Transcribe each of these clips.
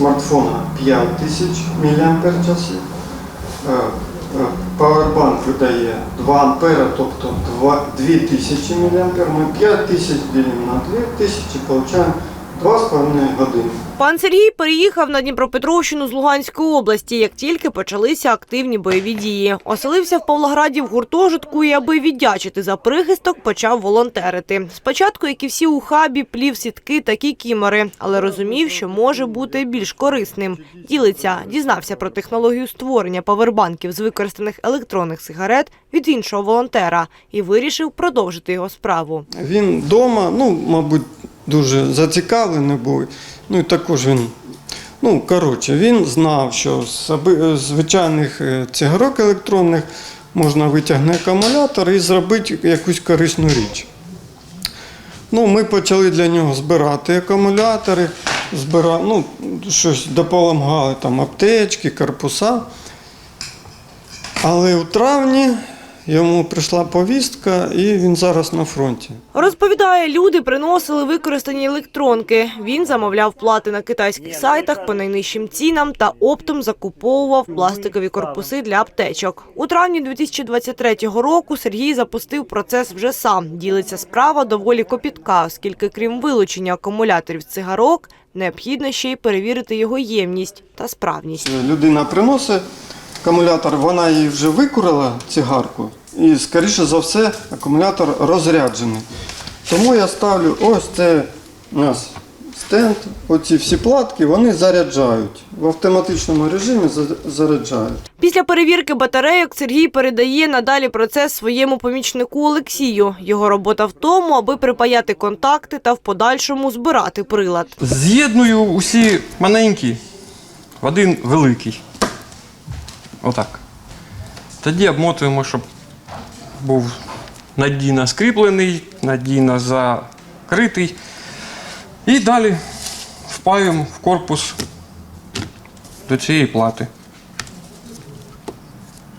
смартфона 5000 мАч. Powerbank видає 2 ампера, тобто 2 2000 мА. Ми 5000 ділимо на 2000, отримуємо 2,5 години. Пан Сергій переїхав на Дніпропетровщину з Луганської області, як тільки почалися активні бойові дії. Оселився в Павлограді в гуртожитку і, аби віддячити за прихисток, почав волонтерити. Спочатку, як і всі у хабі, плів сітки та кікімори, але розумів, що може бути більш корисним. Ділиться, дізнався про технологію створення павербанків з використаних електронних сигарет від іншого волонтера і вирішив продовжити його справу. Він вдома, ну, мабуть, дуже зацікавлений був. Ну і також він, ну, коротше, він знав, що з звичайних е, цигарок електронних можна витягнути акумулятор і зробити якусь корисну річ. Ну, ми почали для нього збирати акумулятори, збира... ну, щось допомагали там аптечки, корпуса. Але у травні йому прийшла повістка, і він зараз на фронті. Розповідає, люди приносили використані електронки. Він замовляв плати на китайських сайтах по найнижчим цінам та оптом закуповував пластикові корпуси для аптечок. У травні 2023 року Сергій запустив процес вже сам. Ділиться справа доволі копітка, оскільки крім вилучення акумуляторів з цигарок, необхідно ще й перевірити його ємність та справність. Людина приносить акумулятор, вона її вже викурила цигарку, і, скоріше за все, акумулятор розряджений. Тому я ставлю ось це у нас стенд, оці всі платки, вони заряджають. В автоматичному режимі за- заряджають. Після перевірки батарейок Сергій передає надалі процес своєму помічнику Олексію. Його робота в тому, аби припаяти контакти та в подальшому збирати прилад. З'єдную усі маленькі в один великий. Отак. Тоді обмотуємо, щоб був надійно скріплений, надійно закритий. І далі впаюємо в корпус до цієї плати.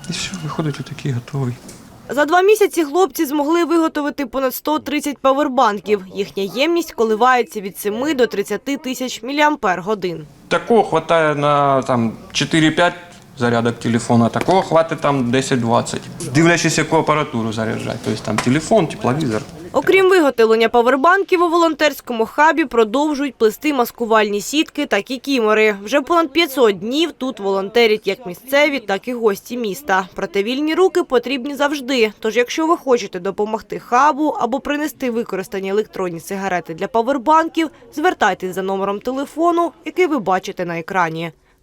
І все, виходить отакий готовий. За два місяці хлопці змогли виготовити понад 130 павербанків. Їхня ємність коливається від 7 до 30 тисяч міліампер годин. Такого хватає на там 4-5 зарядок телефона, такого хватить там 10-20. Дивлячись, яку апаратуру заряджати. Тобто там телефон, тепловізор. Окрім виготовлення павербанків у волонтерському хабі продовжують плести маскувальні сітки та кікімори. Вже понад 500 днів тут волонтерять як місцеві, так і гості міста. Проте вільні руки потрібні завжди. Тож, якщо ви хочете допомогти хабу або принести використані електронні сигарети для павербанків, звертайтесь за номером телефону, який ви бачите на екрані.